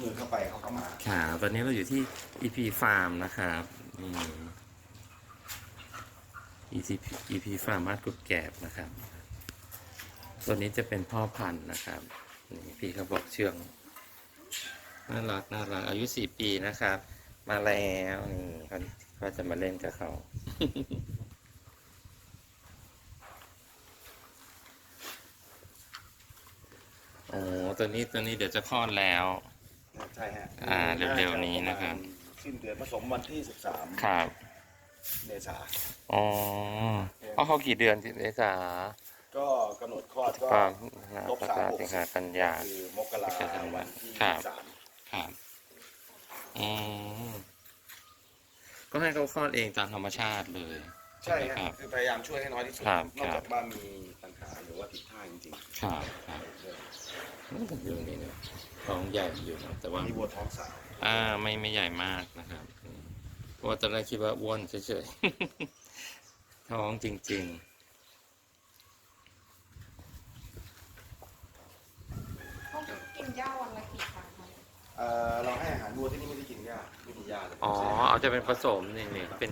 มือเข้าไปเขาก็มาค่ะตอนนี้เราอยู่ที่ EP Farm นะครับนี่ EP EP Farm บ้านกุดแกบนะครับตัวนี้จะเป็นพ่อพันธุ์นะครับนี่พี่เขาบอกเชื่องน่ารักน่ารักอายุสี่ปีนะครับ มาแล้วนี่เขาก็จะมาเล่นกับเขาโอ้ตัวนี้ตัวนี้เดี๋ยวจะคลอดแล้ว ช่ฮะอ่าเร็วๆนี้นะครับ สิ้นเดือนผสมวันที่13ครับเมษาอ๋อเพราะเขากี่เดือนสิเมษาก็กำหนดคลอดก็ก็ลบพฤษสามภาหกสิงหากันยาคือมกราวันที่ครับสามครับอืมก็ให้เขาคลอดเองตามธรรมชาติเลย ใช่ไหมคครัรับบคือพยายามช่วยให้น้อยที่สุดครับนอกครัจาบกว่ามีปัญหาหรือว่าผิดท่าจริงครับครับนี่ก็อยู่นี่นะ ท้องใหญ่อยู่นะแต่ๆว่ามีวัวท้องสาวอ่าไม่ไม่ใหญ่มากนะครับอืมเพราะว่าตอนแรกคิดว่าอ้วนเฉยๆ ท้องจริงต้องกินหญ้าวันละกี่ครั้งคะเอ่อเราให้อาหารวัวที่นี่ไม่ได้กินหญ้าไม่มีหญ้าเลยๆอ๋อเอาจะเป็นผสมนี่นี่เป็น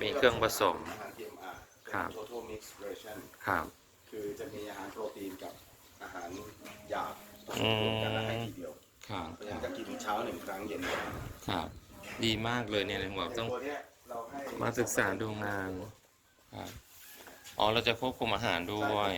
มีเครื่องผสมอาหาร TMR ครับเป็น total mix version ครับ คือจะมีอาหารโปรตีนกับอาหารหยาบผส อืมมรวมกันแล้วให้ทีเดียวครับเพราะฉะนั้นจะกินเช้าหนึ่งครั้งเย็นหนึ่งครั้งครับ ดีมากเลยเนี่ยเลยบอกต้องตัวเนี้ยเราให้มาศึกษาดูงานครับอ๋อเราจะควบคุมอาหารด้วย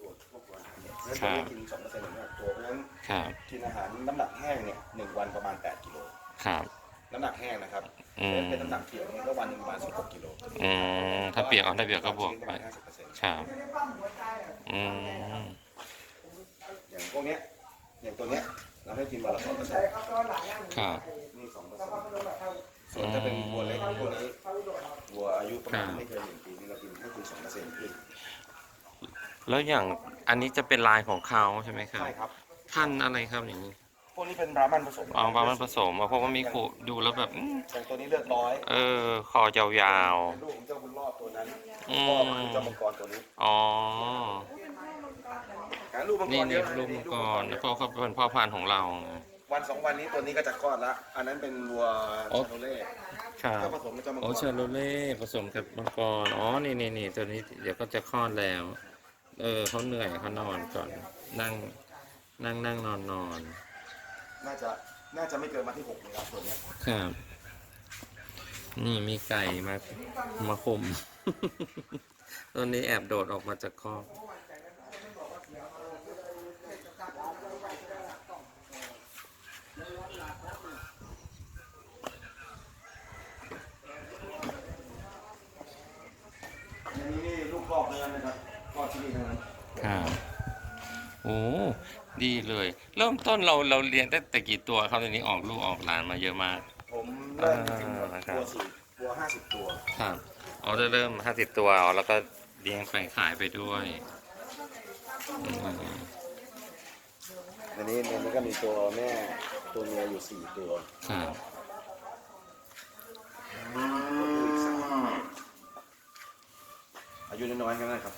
ตัวพวกอาหารเนี่ยเพราะฉะนั้นตัวนี้กินสองเปอร์เซ็นต์ของน้ำหนักตัวเพราะฉะนั้นครับ กินอาหารน้ำหนักแห้งเนี่ยหนึ่งวันประมาณ8กิโลครับ น้ำหนักแห้งนะครับอืม เป็นน้ำหนักเปียกเนี่ยก็วันหนึงประมาณ16กิโลอืมถ้าเปียกเอาถ้าเปียกก็บวกไปประมาณ50%ครับ อืม อย่างพวกเนี้ย อย่างตัวเนี้ยเราให้กินวันละสองเปอร์เซ็นต์ครับ นี่สองเปอร์เซ็นต์ส่วนถ้าเป็นวัวเล็กพวกนี้วัวอายุประมาณครับไม่เกินหนึ่งปีนี่เรากินให้คุณสองเปอร์เซ็นต์ขึ้นแล้วอย่างอันนี้จะเป็นลายของเขาใช่ไหมครับใช่ครับท่านอะไรครับอย่างนี้พวกนี้เป็นบราหมันผสมเอาบามันผสมอะเพราะว่ามีขูดูแล้วแบบอืมอย่างตัวนี้เลือดน้อยเออคอยาวเป็นลูกของเจ้าบุญรอดตัวนั้นอืมพ่อมันคือเจ้ามังกรตัวนี้ๆอ๋อการ ลูกมังกนี่รเยนี่อะลูกมังกรเพราะเขาเป็นพ่อพันธุ์ของเราไง วันสองวันนี้ตัวนี้ก็จะคลอดละอันนั้นเป็นวัวโอ้ชาโนเล่ครับก็ผสมกับเจ้ามังกโอ้รชาโลเล่ผสมกับมังกรอ๋อนี่นี่นี่ตัวนี้เดี๋ยวก็จะคลอดแล้ว เออเขาเหนื่อยเขานอนก่อน นั่ง นั่งนั่งนอนนอนน่าจะน่าจะไม่เกินวันที่หกนะครับตัวเนี้ยครับ นี่มีไก่มามาคุม ตัวนี้แอบโดดออกมาจากคอก นี้นี่ลูกครอบเนื้อนะครับครอบที่นี่ทั้งนั้นครับโอ้ดีเลย เริ่มต้นเราเราเลี้ยงตั้งแต่กี่ตัวครับตอนนี้ออกลูกออกหลานมาเยอะมาก ผมเริ่มกินอ่าครับวัวสี่วัวห้าสิบตัวครับอ๋อจะเริ่มห้าสิบตัวอ๋อแล้วก็เลี้ยงไปขายไปด้วยอืมอันนี้ในนี้ก็มีตัวแม่ตัวเมียอยู่สี่ตัวครับ อายุน้อยๆกันนะครับ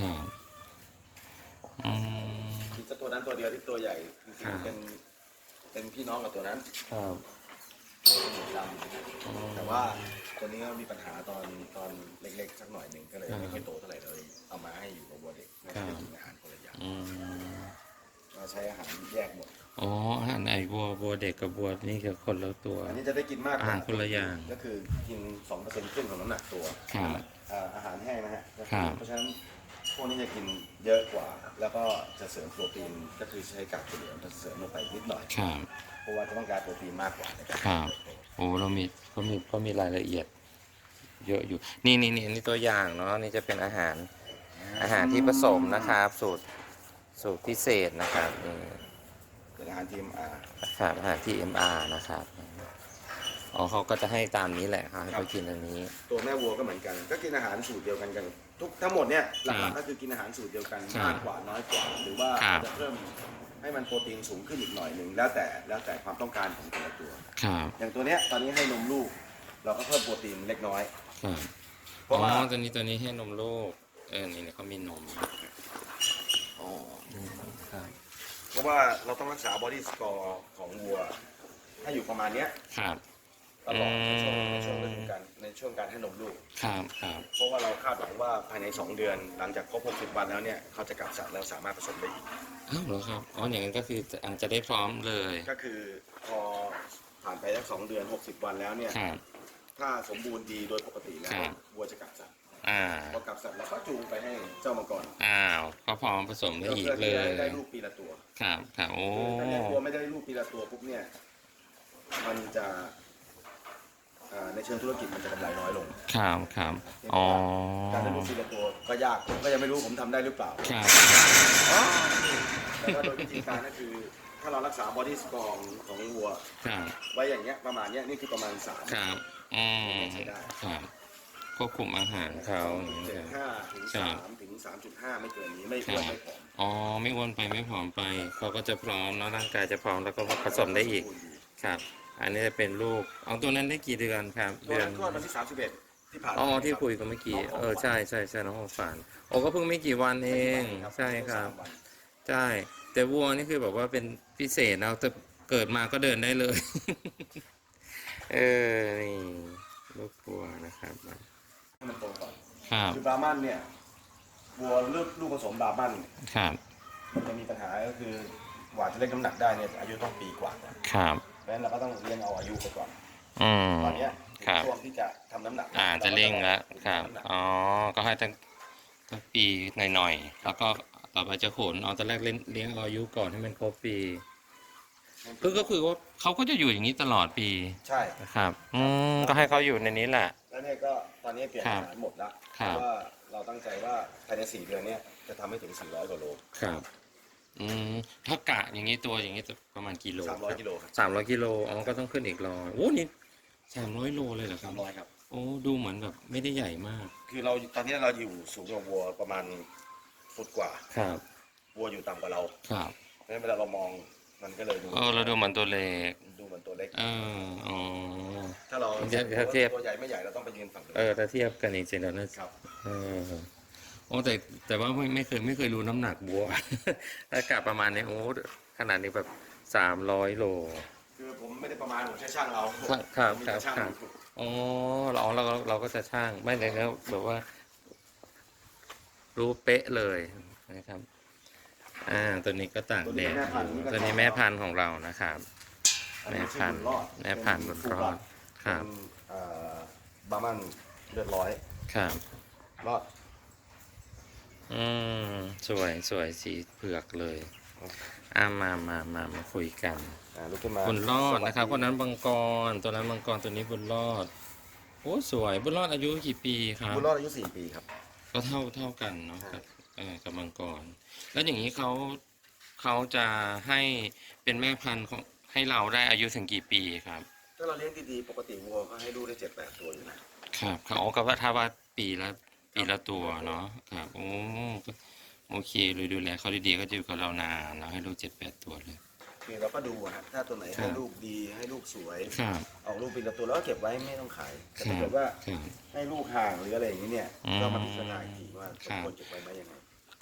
ครับอืม มีเจ้า ตัวนั้นตัวเดียวที่ตัวใหญ่จริงครับๆเป็นเป็นพี่น้องกับตัวนั้นครับตัวสีดำแต่ว่าตัวนี้ก็มีปัญหาตอนตอนเล็กๆสักหน่อยหนึ่งก็เลยไม่ค่อยโตเท่าไหร่เลยเอามาให้อยู่กับวัวเด็กไม่ได้กินอาหารคนละอย่างอืมเราใช้อาหารแยกหมด อ๋ออาหารไอ้บัวบัวเด็กกับบัวนี่คือคนละตัว อันนี้จะได้กินมากกอาว่าหารคนละอย่างก็คือกินสองเปอร์เซ็นต์ครึ่งของน้ำหนักตัวครับ อ่าอาหารแห้งนะฮะก็ครัคือบเพราะฉะนั้น พวกนี้จะกินเยอะกว่า แล้วก็จะเสริมโปรตีนก็คือใช้กากถั่วเหลืองจะเสริมลงไปนิดหน่อยครับเพราะว่าจะต้องการโปรตีนมากกว่าในการครับโอ้เรามีเขามีเขามีรายละเอียด เยอะอยู่ นี่นี่นี่อันนี่ตัวอย่างเนาะนี่จะเป็นอาหารอาหารที่ผสมนะครับ สูตรสูตรพิเศษนะครับนี่เป็นอาหารทีมอาครับอาหารที่ MR นะครับอ๋อเขาก็จะให้ตามนี้แหละครับให้เขากินอันนี้ ตัวแม่วัวก็เหมือนกัน ก็กินอาหารสูตรเดียวกันกัน ทุกทั้งหมดเนี่ยหครัลักบๆก็คือกินอาหารสูตรเดียวกันครับมากกว่าน้อยกว่า หรือว่าครับจะเพิ่มให้มันโปรตีนสูงขึ้นอีกหน่อยหนึ่งแล้วแต่แล้วแต่ความต้องการของแต่ละตัว ครับอย่างตัวเนี้ยตอนนี้ให้นมลูก เราก็เพิ่มโปรตีนเล็กน้อย ครับเพอ๋อราะว่าตัวนี้ตัวนี้ให้นมลูกเออนี่เนี่ยเขามีนมอ๋อครับเพราะว่าเราต้องรักษาบอดี้สกอร์ของวัว ให้อยู่ประมาณเนี้ยครับ ตลอดในช่วงอืมในช่วงฤดูกาลในช่วงการให้นมลูก ครับครับเพราะว่าเราคาดหวังว่าภายใน 2 เดือน หลังจากครบ60วันแล้วเนี่ยเขาจะกลับสัตว์แล้วสามารถผสมได้อีกอ้าวเหรอครับอ๋ออย่างนั้นก็คืออาจจะได้พร้อมเลยก็คือพอผ่านไปสักสองเดือน 60 วันแล้วเนี่ยครับ ถ้าสมบูรณ์ดีโดยปกติแล้วครับ วัวจะกลับสัตว์อ่าพอกลับสัตว์แล้วก็จูงไปให้เจ้ามังกรอ้าวก็พร้อมผสมได้อีกเลพื่ยที่จะได้ลูกปีละตัว ครับครับโอ้ ถ้าเนี่ยวัวไม่ได้ลูกปีละตัวปุ๊บเนี่ย มันจะ อ่าในเชิงธุรกิจมันจะกำไรน้อยลงครับครับอ๋อการได้ลูกปีละตัวก็ยากผมก็ยังไม่รู้ผมทำได้หรือเปล่าครับ แต่ว่าโดยวิธีการก็คือ ถ้าเรารักษาบอดี้สกอร์ของวัว ครับ ไว้อย่างเงี้ยประมาณเนี้ยนี่คือประมาณสาม ครับอืมใช้ได้ ครับควบคุมอาหารเขาอย่างนี้เจ็ดครับ ห้าถึงครัสาบมถึงสามจุดห้าไม่เกินนี้ไม่อ้วนไม่ผอมอ๋อ ไม่อ้วนไปไม่ผอมไป เขาก็จะพร้อมแล้วร่างกายจะพร้อมแล้วก็ผสมได้อีกสบูรณ์ดีครับ อันนี้จะเป็นลูกเอาตัวนั้นได้กี่เดือนครับตัวเดือนนั้นคลอดวันที่สามสิบเอ็ดที่ผ่านมาอ๋อที่คุยกันเมื่อกี้น้งขงเออใช่ใช่ใช่น้องของฝานโอ้ก็เพิ่งไม่กี่วันเองใช่ครับสามวันใช่แต่วัวนี่คือแบบว่าเป็นพิเศษนะแต่เกิดมาก็เดินได้เลย เออนี่ลูกวัวนะครับให้มันโตก่อนครับคือบราหมันเนี่ยวัวลูกลูกผสมบราหมันครับมันจะมีปัญหาก็คือหวานจะเล่นน้ำหนักได้เนี่ยอายุต้องปีกว่าก่อนครับ เพราะฉะนั้นเราก็ต้องเลี้ยงเอาอายุไปก่อนอืม ตอนเนี้ยถึงครับ ช่วงที่จะทำน้ำหนักอ่าจะเร่งแล้วครับทำน้ำหนักอ๋อ ก็ให้ตั้งตั้งปีหน่อยๆ แล้วก็ต่อไปจะขนเอาตอนแรกเล่นเลี้ยงเอาอายุก่อนให้มันครบปีคือก็คือว่าเขาก็จะอยู่อย่างนี้ตลอดปีใช่ นะครับ อืม ก็ให้เขาอยู่ในนี้แหละ แล้วเนี่ยก็ตอนนี้เปลี่ยนครัอาบหารหมดละครัเพบราะว่าเราตั้งใจว่าภายในสี่เดือนเนี้ยจะทำให้ถึง 400กว่าโลครับ อืมถ้ากะอย่างนี้ตัวอย่างนี้จะประมาณกิโล300กิโลครับสามร้อยกิโลอ๋อก็ต้องขึ้นอีกร้อยโอ้นี่สามร้อยโลเลยเหรอครับ300ครับ โอ้ดูเหมือนแบบไม่ได้ใหญ่มากคือเราตอนนี้เราอยู่สูงกว่าวัวประมาณฟุตกว่าครับวัวอยู่ต่ำกว่าเราครับเพราะฉะนั้นเวลาเรามองมันก็เลยดูเออเราดูเหมือนตัวเล็กดูเหมือนตัวเล็ก เอออ๋อ ถ้าเราเทียบเทียบ ตัวใหญ่ไม่ใหญ่เราต้องไปยืนฝั่งนู้นเออถ้าเทียบกันจริงๆแล้วน่าครับ เออ โอ้แต่แต่ว่าไม่ไม่เคยไม่เคยรู้น้ำหนักบัวถ้ากะประมาณนี้โอ้ขนาดนี้แบบสามร้อยโล คือผมไม่ได้ประมาณผมใช้ช่างเราครับครับผมมีครับช่างครับอ๋อเราเราเราเราก็จะช่างไม่เลยแล้วแบบว่า รู้เป๊ะเลยนะครับ อ่าตัวนี้ก็ต่างแดดอยู่ตัวนี้แม่พันธุ์ของเรานะครับอัแม่ชื่พัอนธุ์บุญรอดแม่พันธุ์บนรอดครับเป็นเอ่อบาร์มันเลือดร้อยครับรอด อืม สวยสวยสีเผือกเลยอ่ามามามามาคุยกันอ่าลุกขึ้นมาบุญรอดนะครับคนนั้นบังกรตัวนั้นบังกรตัวนี้บุญรอดโอ้สวยบุญรอดอายุกี่ปีครับบุญรอดอายุสี่ปีครับ ก็เท่าเท่ากันเนาะใช่กับเออกับมังกร แล้วอย่างนี้เขาเขาจะให้เป็นแม่พันธุ์ของให้เราได้อายุถึงกี่ปีครับ ถ้าเราเลี้ยงดีๆปกติวัวก็ให้ลูกได้เจ็ดแปดตัวอยู่นะครับครับเขาก็ว่าถ้าว่าปีละ ปีละตัวเนาะครับโอ้ก็โอเคเลยดูแลเขาดีๆก็จะอยู่กับเรานานเนาะให้ลูกเจ็ดแปดตัวเลย คือเราก็ดูอะฮะถ้าตัวไหนครัให้บ ลูกดีให้ลูกสวย ครับ ออกลูกเป็นละตัวแล้วก็เก็บไว้ไม่ต้องขายแต่ครัถ้าบเกิดว่าครับให้ลูกห่างหรืออะไรอย่างนี้เนี่ยอืมก็มาพิจารณาอีกทีว่าครับควรเก็บไว้ไหมยังไง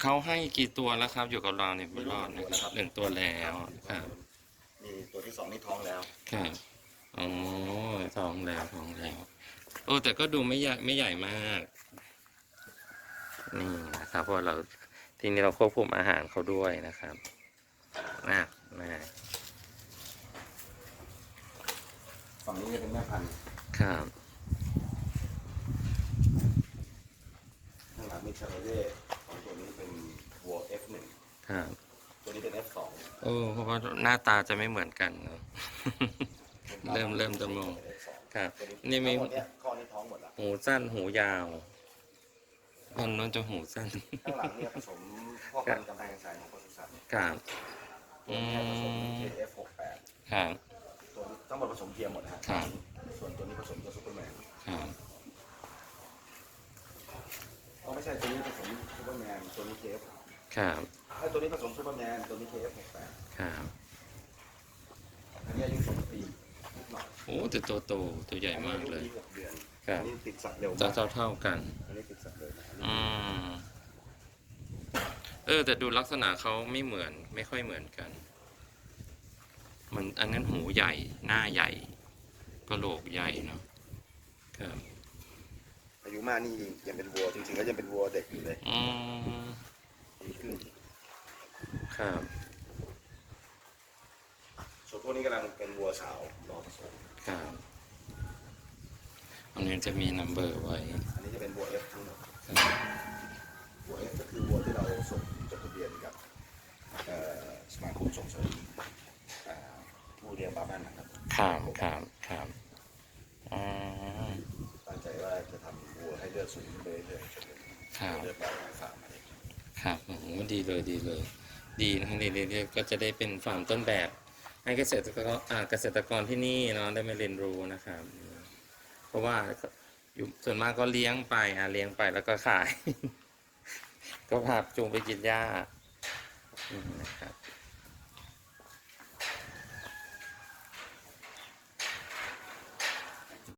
เขาให้กี่ตัวแล้วครับ อยู่กับเราเนี่ยบุญรอดนะครับหนึ่งตัวแล้วครับ มีตัวที่สองนี่ท้องแล้ว ครับอ๋อท้องแล้วท้องแล้ว โอ้แต่ก็ดูไม่ใหญ่ไม่ใหญ่มาก นี่นะครับเพราะเราทีนี้เราควบคุมอาหารเขาด้วยนะครับนะนะฝั่งนี้จะเป็นแม่พันธุ์ครับข้างหลังมีชาโรเล่ของตัวนี้เป็นวัว F1 ครับตัวนี้เป็น F2 โอ้เพราะว่าหน้าตาจะไม่เหมือนกันเนอะเริ่มเริ่มจะมอง F2 ครับตัวนี่มีทั้งหมดเนี่ยข้อนี้ท้องหมดละหูสั้นหูยาว พันธุ์นั้นจะหูสั้นข้างหลังเนี่ยผสมพ่อพันธุ์กำแพงสายของปศุสัตว์ครับตัวนี้ผสมอืม KF68 ครับตัวนี้ทั้งหมดผสมเทียมหมดนะฮะครับส่วนตัวนี้ผสมตัวซุปเปอร์แมนครับก็ไม่ใช่ตัวนี้ผสมซุปเปอร์แมนตัวนี้ KF ครับไอ้ตัวนี้ผสมซุปเปอร์แมนตัวนี้ KF68 ครับอันนี้อายุสองปี นิดหน่อยโอ้แต่ตัวโตตัวใหญ่มากเลย อันนี้หกเดือนครับอันนี้ติดสัตว์เร็วจะมากเท่าเท่าๆกัน อันนี้ติดสัตว์เร็วมากอืมเออ แต่ดูลักษณะเขาไม่เหมือน ไม่ค่อยเหมือนกัน มันอันนั้นหูใหญ่หน้าใหญ่กระโหลกใหญ่เนาะครับอายุมากนี่ยังเป็นวัวจริงๆก็ยังเป็นวัวเด็กอยู่เลยอืมปีครึ่งครับ ส่วนพวกนี้กำลังเป็นวัวสาวรอผสมครับอันนี้จะมีนัมเบอร์ไว้ อันนี้จะเป็นวัวเอฟทั้งหมดครับวัวเอฟก็คือวัวที่เราส่งจดทะเบียนกับเอ่อสมาคมส่งเสริมเอ่อผู้เลี้ยงบาบ้านนะครับครับครับครับอ๋อตั้งใจว่าจะทำวัวให้เลือดสูงขึ้นไปเรื่อยๆจนเป็นครับเลือดบาบ้านฟาร์มอะไรครับโอ้โหดีเลยดีเลย ดีนะดีเลยก็จะได้เป็นฟาร์มต้นแบบ ให้เกษตรกรเกษตรกรที่นี่เนาะได้มาเรียนรู้นะครับ เพราะว่าอยู่ส่วนมากก็เลี้ยงไปอะเลี้ยงไปแล้วก็ขาย ก็พาจูงไปกินหญ้านะครับ